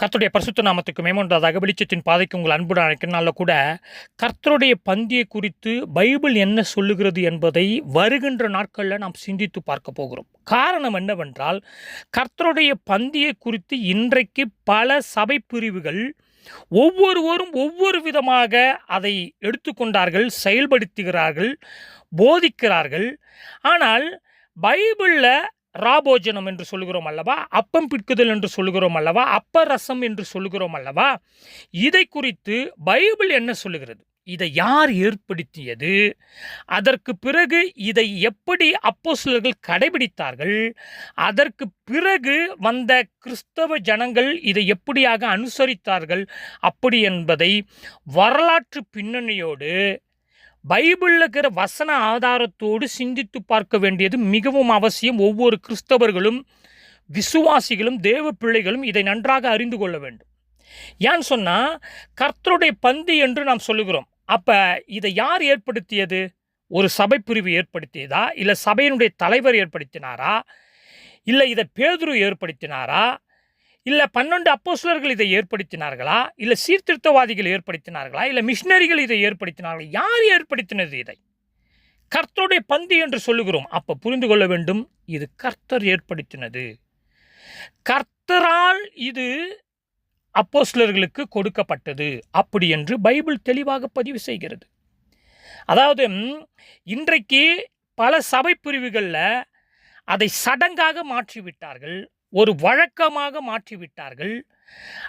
கர்த்தருடைய பரிசுத்த நாமத்துக்கு மேம்பட்டதாக வெளிச்சத்தின் பாதைக்கு உங்கள் அன்புடன் அழைக்கிறனால கூட கர்த்தருடைய பந்தியை குறித்து பைபிள் என்ன சொல்லுகிறது என்பதை வருகின்ற நாட்களில் நாம் சிந்தித்து பார்க்க போகிறோம். காரணம் என்னவென்றால் கர்த்தருடைய பந்தியை குறித்து இன்றைக்கு பல சபை பிரிவுகள் ஒவ்வொருவரும் ஒவ்வொரு விதமாக அதை எடுத்துக்கொண்டார்கள் செயல்படுத்துகிறார்கள் போதிக்கிறார்கள். ஆனால் பைபிளில் ராபோஜனம் என்று சொல்லுகிறோம் அல்லவா? அப்பம் பிற்குதல் என்று சொல்லுகிறோம் அல்லவா? அப்ப ரசம் என்று சொல்லுகிறோம் அல்லவா? இதை குறித்து பைபிள் என்ன சொல்லுகிறது? இதை யார் ஏற்படுத்தியது? அதற்கு பிறகு இதை எப்படி அப்போஸ்தலர்கள் கடைபிடித்தார்கள்? அதற்கு பிறகு வந்த கிறிஸ்தவ ஜனங்கள் இதை எப்படியாக அனுசரித்தார்கள்? அப்படி என்பதை வரலாற்று பின்னணியோடு பைபிளில் இருக்கிற வசன ஆதாரத்தோடு சிந்தித்து பார்க்க வேண்டியது மிகவும் அவசியம். ஒவ்வொரு கிறிஸ்தவர்களும் விசுவாசிகளும் தேவ பிள்ளைகளும் இதை நன்றாக அறிந்து கொள்ள வேண்டும். ஏன் சொன்னால் கர்த்தருடைய பந்தி என்று நாம் சொல்லுகிறோம். அப்போ இதை யார் ஏற்படுத்தியது? ஒரு சபை பிரிவு ஏற்படுத்தியதா? இல்லை சபையினுடைய தலைவர் ஏற்படுத்தினாரா? இல்லை இதை பேதுரு ஏற்படுத்தினாரா? இல்லை பன்னெண்டு அப்போஸ்லர்கள் இதை ஏற்படுத்தினார்களா? இல்லை சீர்திருத்தவாதிகள் ஏற்படுத்தினார்களா? இல்லை மிஷினரிகள் இதை ஏற்படுத்தினார்களா? யார் ஏற்படுத்தினது இதை? கர்த்தருடைய பந்தி என்று சொல்லுகிறோம். அப்போ புரிந்து கொள்ள வேண்டும் இது கர்த்தர் ஏற்படுத்தினது. கர்த்தரால் இது அப்போஸ்லர்களுக்கு கொடுக்கப்பட்டது. அப்படி என்று பைபிள் தெளிவாக பதிவு செய்கிறது. அதாவது இன்றைக்கு பல சபை பிரிவுகளில் அதை சடங்காக மாற்றிவிட்டார்கள். ஒரு வழக்கமாக மாற்றிவிட்டார்கள்.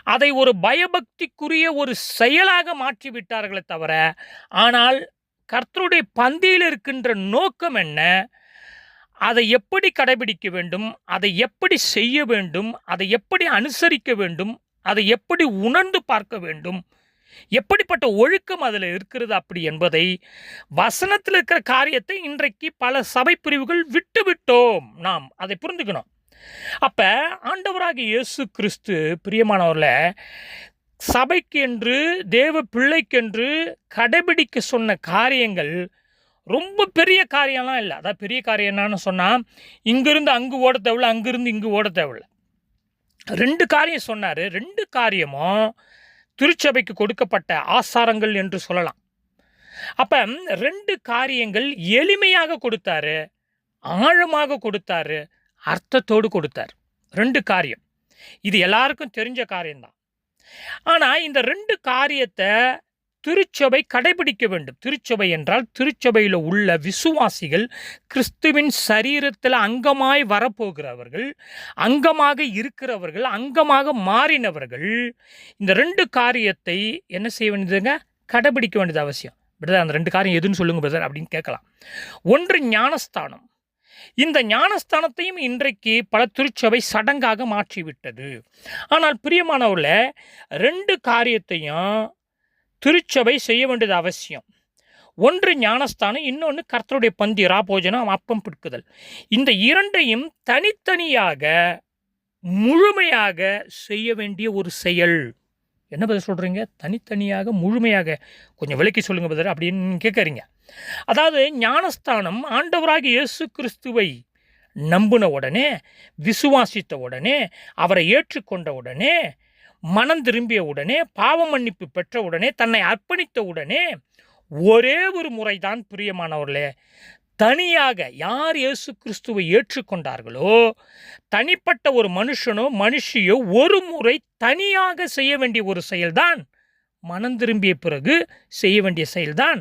அதை ஒரு பயபக்திக்குரிய ஒரு செயலாக மாற்றிவிட்டார்களே தவிர ஆனால் கர்த்தருடைய பந்தியில் இருக்கின்ற நோக்கம் என்ன? அதை எப்படி கடைபிடிக்க வேண்டும்? அதை எப்படி செய்ய வேண்டும்? அதை எப்படி அனுசரிக்க வேண்டும்? அதை எப்படி உணர்ந்து பார்க்க வேண்டும்? எப்படிப்பட்ட ஒழுக்கம் அதில் இருக்கிறது அப்படி என்பதை வசனத்தில் இருக்கிற காரியத்தை இன்றைக்கு பல சபை பிரிவுகள் விட்டுவிட்டோம் நாம். அதை புரிந்துக்கணும். அப்போ ஆண்டவராக இயேசு கிறிஸ்து பிரியமானவரில் சபைக்கு என்று தேவ பிள்ளைக்கென்று கடைபிடிக்க சொன்ன காரியங்கள் ரொம்ப பெரிய காரியம்லாம் இல்லை. அதான் பெரிய காரியம் என்னன்னு சொன்னால் இங்கிருந்து அங்கு ஓட தேவையில்ல அங்கிருந்து இங்கு ஓட தேவையில்ல. ரெண்டு காரியம் சொன்னார். ரெண்டு காரியமும் திருச்சபைக்கு கொடுக்கப்பட்ட ஆசாரங்கள் என்று சொல்லலாம். அப்போ ரெண்டு காரியங்கள் எளிமையாக கொடுத்தாரு ஆழமாக கொடுத்தாரு அர்த்தத்தோடு கொடுத்தார். ரெண்டு காரியம். இது எல்லாருக்கும் தெரிஞ்ச காரியம்தான். ஆனால் இந்த ரெண்டு காரியத்தை திருச்சபை கடைபிடிக்க வேண்டும். திருச்சபை என்றால் திருச்சபையில் உள்ள விசுவாசிகள் கிறிஸ்துவின் சரீரத்தில் அங்கமாய் வரப்போகிறவர்கள் அங்கமாக இருக்கிறவர்கள் அங்கமாக மாறினவர்கள் இந்த ரெண்டு காரியத்தை என்ன செய்ய வேண்டியதுங்க? கடைபிடிக்க வேண்டியது அவசியம். பிரதர் அந்த ரெண்டு காரியம் எதுன்னு சொல்லுங்க பிரதர் அப்படின்னு கேட்கலாம். ஒன்று ஞானஸ்தானம். இந்த ஞானஸ்தானத்தையும் இன்றைக்கு பல திருச்சபை சடங்காக மாற்றிவிட்டது. ஆனால் பிரியமானவர்கள ரெண்டு காரியத்தையும் திருச்சபை செய்ய வேண்டியது அவசியம். ஒன்று ஞானஸ்தானம் இன்னொன்று கர்த்தருடைய பந்தி ராபோஜனம் அப்பம் பிடிக்குதல். இந்த இரண்டையும் தனித்தனியாக முழுமையாக செய்ய வேண்டிய ஒரு செயல். என்ன பதில் சொல்கிறீங்க தனித்தனியாக முழுமையாக கொஞ்சம் விளக்கி சொல்லுங்கள் பதில் அப்படின்னு கேட்குறீங்க அதாவது ஞானஸ்தானம் ஆண்டவராக இயேசு கிறிஸ்துவை நம்பின உடனே விசுவாசித்த உடனே அவரை ஏற்றுக்கொண்ட உடனே மனம் திரும்பிய உடனே பாவ மன்னிப்பு பெற்ற உடனே தன்னை அர்ப்பணித்த உடனே ஒரே ஒரு முறைதான் பிரியமானவர்களே தனியாக யார் இயேசு கிறிஸ்துவை ஏற்றுக்கொண்டார்களோ தனிப்பட்ட ஒரு மனுஷனோ மனுஷியோ ஒரு முறை தனியாக செய்ய வேண்டிய ஒரு செயல்தான். மனம் திரும்பிய பிறகு செய்ய வேண்டிய செயல்தான்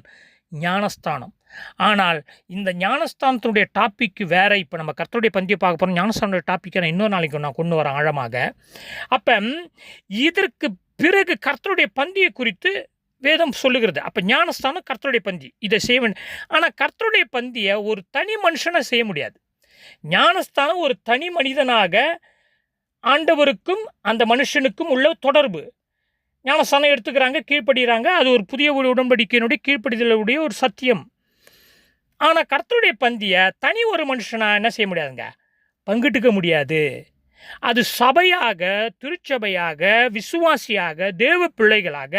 ஞானஸ்தானம். ஆனால் இந்த ஞானஸ்தானத்தினுடைய டாபிக் வேற இப்போ நம்ம கர்த்தருடைய பந்தியை பார்க்க போகிறோம் ஞானஸ்தானுடைய டாப்பிக்கை நான் இன்னொரு நாளைக்கு நான் கொண்டு வரேன் ஆழமாக. அப்போ இதற்கு பிறகு கர்த்தருடைய பந்தியை குறித்து வேதம் சொல்லுகிறது. அப்போ ஞானஸ்தானம் கர்த்தருடைய பந்தி. இதை செய்ய ஆனால் கர்த்தருடைய பந்தியை ஒரு தனி மனுஷனை செய்ய முடியாது. ஞானஸ்தானம் ஒரு தனி மனிதனாக ஆண்டவருக்கும் அந்த மனுஷனுக்கும் உள்ள தொடர்பு. ஞானஸ்தானம் எடுத்துக்கிறாங்க கீழ்ப்படுகிறாங்க. அது ஒரு புதிய ஒரு உடன்படிக்கையினுடைய கீழ்ப்படிதலுடைய ஒரு சத்தியம். ஆனால் கர்த்தருடைய பந்தியை தனி ஒரு மனுஷனாக என்ன செய்ய முடியாதுங்க? பங்கிட்டுக்க முடியாது. அது சபையாக திருச்சபையாக விசுவாசியாக தேவ பிள்ளைகளாக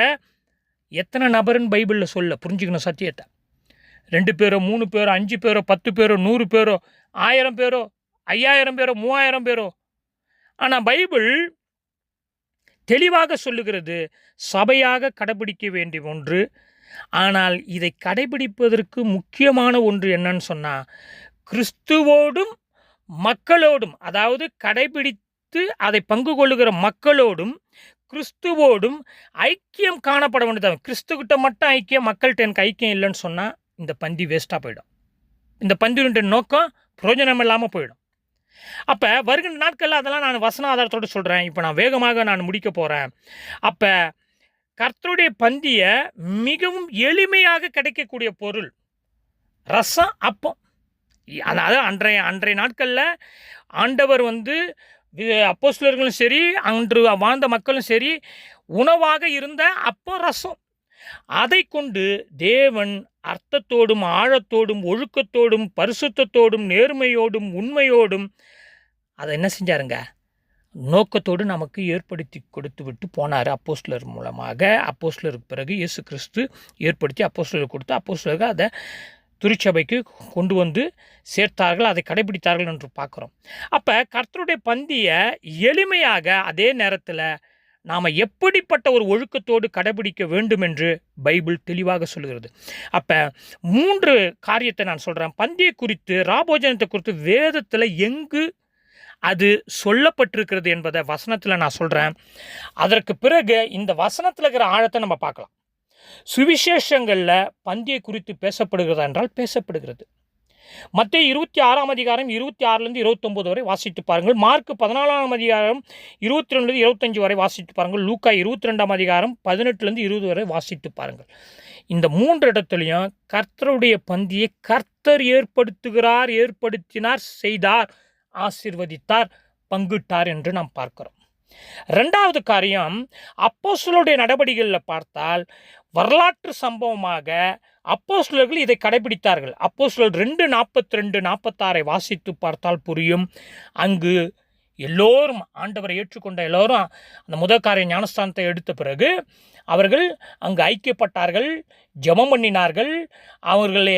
எத்தனை நபருன்னு பைபிளில் சொல்ல புரிஞ்சுக்கணும் சத்தியத்தை. ரெண்டு பேரோ மூணு பேரோ அஞ்சு பேரோ பத்து பேரோ நூறு பேரோ ஆயிரம் பேரோ ஐயாயிரம் பேரோ மூவாயிரம் பேரோ. ஆனால் பைபிள் தெளிவாக சொல்லுகிறது சபையாக கடைபிடிக்க வேண்டிய ஒன்று. ஆனால் இதை கடைபிடிப்பதற்கு முக்கியமான ஒன்று என்னன்னு சொன்னால் கிறிஸ்துவோடும் மக்களோடும் அதாவது கடைபிடித்து அதை பங்கு கொள்ளுகிற மக்களோடும் கிறிஸ்துவோடும் ஐக்கியம் காணப்பட வேண்டியது கிறிஸ்துக்கிட்ட மட்டும் ஐக்கியம் மக்கள்கிட்ட எனக்கு ஐக்கியம் இல்லைன்னு சொன்னால் இந்த பந்தி வேஸ்ட்டாக போயிடும். இந்த பந்தியுடைய நோக்கம் பிரயோஜனம் இல்லாமல் போயிடும். அப்போ வருகின்ற நாட்களில் அதெல்லாம் நான் வசன ஆதாரத்தோடு சொல்கிறேன் இப்போ நான் வேகமாக நான் முடிக்க போகிறேன் அப்போ கர்த்தருடைய பந்தியை மிகவும் எளிமையாக கிடைக்கக்கூடிய பொருள் ரசம் அப்பம். அதாவது அன்றைய அன்றைய நாட்களில் ஆண்டவர் வந்து அப்போஸ்லர்களும் சரி அன்று வாழ்ந்த மக்களும் சரி உணவாக இருந்த அப்போ ரசம். அதை கொண்டு தேவன் அர்த்தத்தோடும் ஆழத்தோடும் ஒழுக்கத்தோடும் பரிசுத்தத்தோடும் நேர்மையோடும் உண்மையோடும் அதை என்ன செஞ்சாருங்க? நோக்கத்தோடு நமக்கு ஏற்படுத்தி கொடுத்து விட்டு போனார் அப்போஸ்லர் மூலமாக. அப்போஸ்லருக்கு பிறகு இயேசு கிறிஸ்து ஏற்படுத்தி அப்போஸ்லருக்கு கொடுத்து அப்போஸ்லருக்கு அதை திருச்சபைக்கு கொண்டு வந்து சேர்த்தார்கள் அதை கடைபிடித்தார்கள் என்று பார்க்குறோம். அப்போ கர்த்தருடைய பந்தியை எளிமையாக அதே நேரத்தில் நாம் எப்படிப்பட்ட ஒரு ஒழுக்கத்தோடு கடைபிடிக்க வேண்டும் என்று பைபிள் தெளிவாக சொல்கிறது அப்போ மூன்று காரியத்தை நான் சொல்கிறேன் பந்தியை குறித்து ராபோஜனத்தை குறித்து வேதத்தில் எங்கு அது சொல்லப்பட்டிருக்கிறது என்பதை வசனத்தில் நான் சொல்கிறேன் அதற்கு பிறகு இந்த வசனத்தில் இருக்கிற ஆழத்தை நம்ம பார்க்கலாம். சுவிசேஷங்களில் பந்தியை குறித்து பேசப்படுகிறதா என்றால் பேசப்படுகிறது. மத்திய இருபத்தி ஆறாம் அதிகாரம் இருபத்தி ஆறுலேருந்து இருபத்தொம்போது வரை வாசித்து பாருங்கள். மார்க் பதினாலாம் அதிகாரம் இருபத்தி ரெண்டுலேருந்து இருபத்தஞ்சு வரை வாசித்து பாருங்கள். லூக்கா இருபத்தி ரெண்டாம் அதிகாரம் பதினெட்டுலேருந்து இருபது வரை வாசித்து பாருங்கள். இந்த மூன்று இடத்துலையும் கர்த்தருடைய பந்தியை கர்த்தர் ஏற்படுத்துகிறார் ஏற்படுத்தினார் செய்தார் ஆசிர்வதித்தார் பங்கிட்டார் என்று நாம் பார்க்கிறோம். ரெண்டாவது காரியம் அப்போஸ்தலருடைய நடவடிக்கைகளில் பார்த்தால் வரலாற்று சம்பவமாக அப்போஸ்லர்கள் இதை கடைபிடித்தார்கள். அப்போஸ்லர் ரெண்டு நாற்பத்தி ரெண்டு நாற்பத்தாறை வாசித்து பார்த்தால் புரியும். அங்கு எல்லோரும் ஆண்டவரை ஏற்றுக்கொண்ட எல்லோரும் அந்த முதற்காரிய ஞானஸ்தானத்தை எடுத்த பிறகு அவர்கள் அங்கு ஐக்கியப்பட்டார்கள் ஜபம் பண்ணினார்கள். அவர்கள்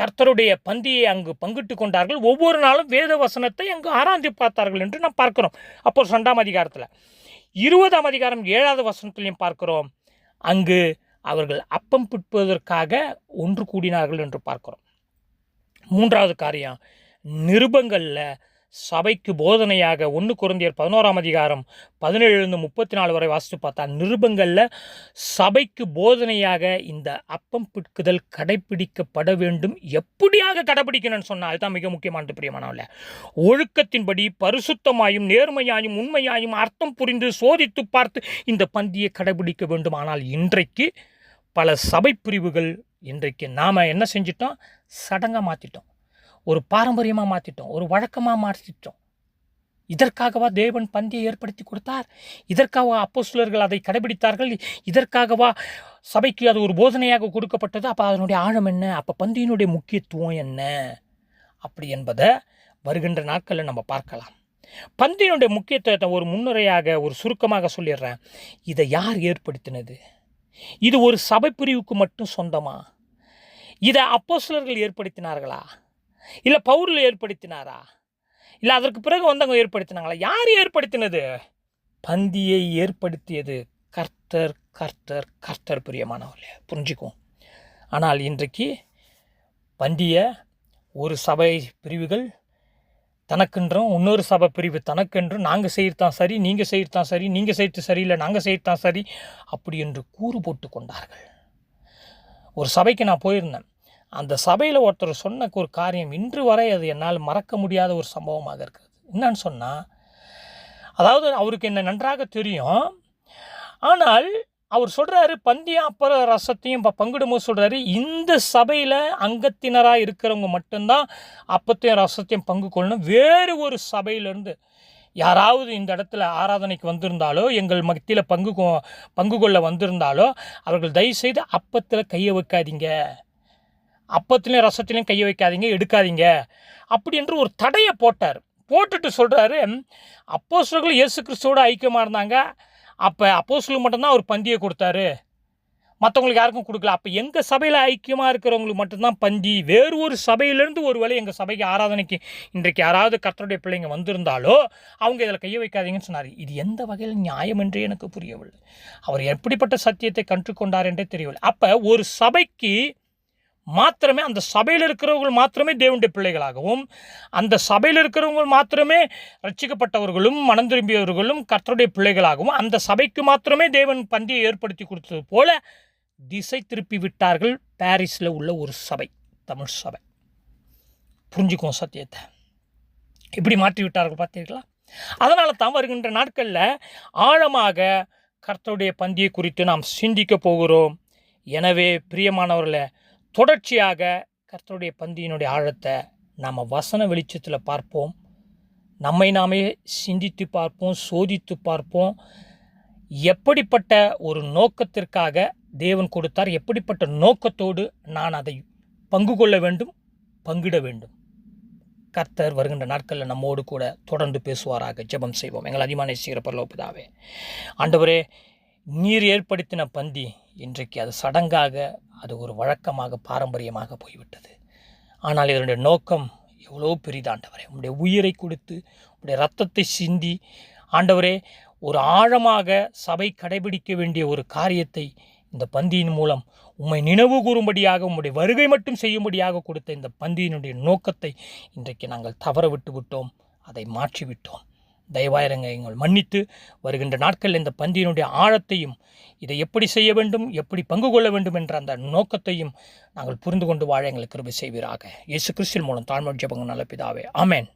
கர்த்தருடைய பந்தியை அங்கு பங்கிட்டு கொண்டார்கள். ஒவ்வொரு நாளும் வேத வசனத்தை அங்கு ஆராய்ந்து பார்த்தார்கள் என்று நாம் பார்க்கிறோம். அப்போ ரெண்டாம் அதிகாரத்தில். இருபதாம் அதிகாரம் ஏழாவது வசனத்திலையும் பார்க்கிறோம். அங்கு அவர்கள் அப்பம் பிற்பதற்காக ஒன்று கூடினார்கள் என்று பார்க்கிறோம். மூன்றாவது காரியம் நிருபங்களில் சபைக்கு போதனையாக ஒன்று குருந்தியர் பதினோராம் அதிகாரம் பதினேழுலேருந்து முப்பத்தி நாலு வரை வாசித்து பார்த்தா நிருபங்களில் சபைக்கு போதனையாக இந்த அப்பம் பிட்குதல் கடைபிடிக்கப்பட வேண்டும். எப்படியாக கடைபிடிக்கணும்னு சொன்னால் அதுதான் மிக முக்கியமானது பிரியமானவல்ல ஒழுக்கத்தின்படி பரிசுத்தமாயும் நேர்மையாயும் உண்மையாயும் அர்த்தம் புரிந்து சோதித்து பார்த்து இந்த பந்தியை கடைபிடிக்க வேண்டும். ஆனால் இன்றைக்கு பல சபை பிரிவுகள் இன்றைக்கு நாம் என்ன செஞ்சிட்டோம்? சடங்காக மாற்றிட்டோம் ஒரு பாரம்பரியமாக மாற்றிட்டோம் ஒரு வழக்கமாக மாற்றிட்டோம். இதற்காகவா தேவன் பந்தியை ஏற்படுத்தி கொடுத்தார்? இதற்காக சிலர்கள் அதை கடைபிடித்தார்கள்? இதற்காகவா சபைக்கு அது ஒரு போதனையாக கொடுக்கப்பட்டது? அப்போ அதனுடைய ஆழம் என்ன? அப்போ பந்தியினுடைய முக்கியத்துவம் என்ன? அப்படி என்பதை வருகின்ற நாட்களில் நம்ம பார்க்கலாம். பந்தியினுடைய முக்கியத்துவத்தை ஒரு முன்னுரையாக ஒரு சுருக்கமாக சொல்லிடுறேன். இதை யார் ஏற்படுத்தினது? இது ஒரு சபை பிரிவுக்கு மட்டும் சொந்தமா? இதை அப்போஸ்தலர்கள் ஏற்படுத்தினார்களா? இல்லை பவுரில் ஏற்படுத்தினாரா? இல்லை அதற்கு பிறகு வந்தவங்க ஏற்படுத்தினாங்களா? யார் ஏற்படுத்தினது? பந்தியை ஏற்படுத்தியது கர்த்தர் கர்த்தர் கர்த்தர் பிரியமானவர்களே புரிஞ்சுக்குவோம். ஆனால் இன்றைக்கு பந்தியை ஒரு சபை பிரிவுகள் தனக்கென்றும் இன்னொரு சபை பிரிவு தனக்கென்றும் நாங்கள் செய்யத்தான் சரி நீங்கள் செய்யத்தான் சரி நீங்கள் செய்யறது சரியில்லை நாங்கள் செய்யத்தான் சரி அப்படி என்று கூறு போட்டு கொண்டார்கள். ஒரு சபைக்கு நான் போயிருந்தேன். அந்த சபையில் ஒருத்தர் சொன்ன ஒரு காரியம் இன்று வரை அது என்னால் மறக்க முடியாத ஒரு சம்பவமாக இருக்கிறது. என்னன்னு சொன்னால் அதாவது அவருக்கு என்ன நன்றாக தெரியும் ஆனால் அவர் சொல்கிறாரு பந்தியம் அப்புறம் ரசத்தையும் இப்போ பங்கிடும்போது சொல்கிறாரு இந்த சபையில் அங்கத்தினராக இருக்கிறவங்க மட்டும்தான் அப்பத்தையும் ரசத்தையும் பங்கு கொள்ளணும். வேறு ஒரு சபையிலேருந்து யாராவது இந்த இடத்துல ஆராதனைக்கு வந்திருந்தாலோ எங்கள் மத்தியில் பங்கு கொ- பங்கு கொள்ள வந்திருந்தாலோ அவர்கள் தயவுசெய்து அப்பத்தில் கையை வைக்காதீங்க. அப்பத்துலேயும் ரசத்துலேயும் கையை வைக்காதீங்க எடுக்காதீங்க. அப்படி என்று ஒரு தடையை போட்டார். போட்டுட்டு சொல்கிறாரு அப்போஸ்தலர்கள் இயேசு கிறிஸ்துவோட ஐக்கியமாக இருந்தாங்க. அப்போ அப்போஸ்தலருக்கு மட்டும்தான் அவர் பந்தியை கொடுத்தாரு. மற்றவங்களுக்கு யாருக்கும் கொடுக்கல. அப்போ எங்கள் சபையில் ஐக்கியமாக இருக்கிறவங்களுக்கு மட்டும்தான் பந்தி. வேறு ஒரு சபையிலேருந்து ஒரு வேளை எங்கள் சபைக்கு ஆராதனைக்கு இன்றைக்கு யாராவது கர்த்தருடைய பிள்ளைங்க வந்திருந்தாலோ அவங்க இதில் கையை வைக்காதீங்கன்னு சொன்னார். இது எந்த வகையில் நியாயம் என்றே எனக்கு புரியவில்லை. அவர் எப்படிப்பட்ட சத்தியத்தை கற்றுக்கொண்டார் என்றே தெரியவில்லை. அப்போ ஒரு சபைக்கு மாத்திரமே அந்த சபையில் இருக்கிறவர்கள் மாத்திரமே தேவனுடைய பிள்ளைகளாகவும் அந்த சபையில் இருக்கிறவங்க மாத்திரமே ரட்சிக்கப்பட்டவர்களும் மனம் திரும்பியவர்களும் கர்த்தருடைய பிள்ளைகளாகவும் அந்த சபைக்கு மாத்திரமே தேவன் பந்தியை ஏற்படுத்தி கொடுத்தது போல திசை திருப்பி விட்டார்கள். பாரிஸில் உள்ள ஒரு சபை தமிழ் சபை. புரிஞ்சுக்குவோம் சத்தியத்தை. இப்படி மாற்றி விட்டார்கள் பார்த்தீர்களா? அதனால தான் வருகின்ற நாட்களில் ஆழமாக கர்த்தருடைய பந்தியை குறித்து நாம் சிந்திக்க போகிறோம். எனவே பிரியமானவர்களை தொடர்ச்சியாக கர்த்தருடைய பந்தியினுடைய ஆழத்தை நாம் வசன வெளிச்சத்தில் பார்ப்போம். நம்மை நாமே சிந்தித்து பார்ப்போம் சோதித்து பார்ப்போம். எப்படிப்பட்ட ஒரு நோக்கத்திற்காக தேவன் கொடுத்தார் எப்படிப்பட்ட நோக்கத்தோடு நான் அதை பங்கு கொள்ள வேண்டும் பங்கிட வேண்டும். கர்த்தர் வருகின்ற நாட்களில் நம்மோடு கூட தொடர்ந்து பேசுவாராக ஜெபம் செய்வோம். எங்கள் அதிமான சீர பரலோபிதாவே ஆண்டவரே நீர் ஏற்படுத்தின பந்தி இன்றைக்கு அது சடங்காக அது ஒரு வழக்கமாக பாரம்பரியமாக போய்விட்டது. ஆனால் இதனுடைய நோக்கம் எவ்வளோ பெரிதாண்டவரே உங்களுடைய உயிரை கொடுத்து உங்களுடைய ரத்தத்தை சிந்தி ஆண்டவரே ஒரு ஆழமாக சபை கடைபிடிக்க வேண்டிய ஒரு காரியத்தை இந்த பந்தியின் மூலம் உம்மை நினைவு கூறும்படியாக உம்முடைய வருகை மட்டும் செய்யும்படியாக கொடுத்த இந்த பந்தியினுடைய நோக்கத்தை இன்றைக்கு நாங்கள் தவற விட்டு விட்டோம் அதை மாற்றிவிட்டோம். தயவாயிரங்க எங்கள் மன்னித்து வருகின்ற நாட்கள் இந்த பந்தியினுடைய ஆழத்தையும் இதை எப்படி செய்ய வேண்டும் எப்படி பங்கு கொள்ள வேண்டும் என்ற அந்த நோக்கத்தையும் நாங்கள் புரிந்து கொண்டு வாழ எங்களுக்கு கிருபை செய்வீராக. இயேசு கிறிஸ்தின் மூலம் தாழ்மொழி ஜபங்க நல்ல பிதாவே ஆமேன்.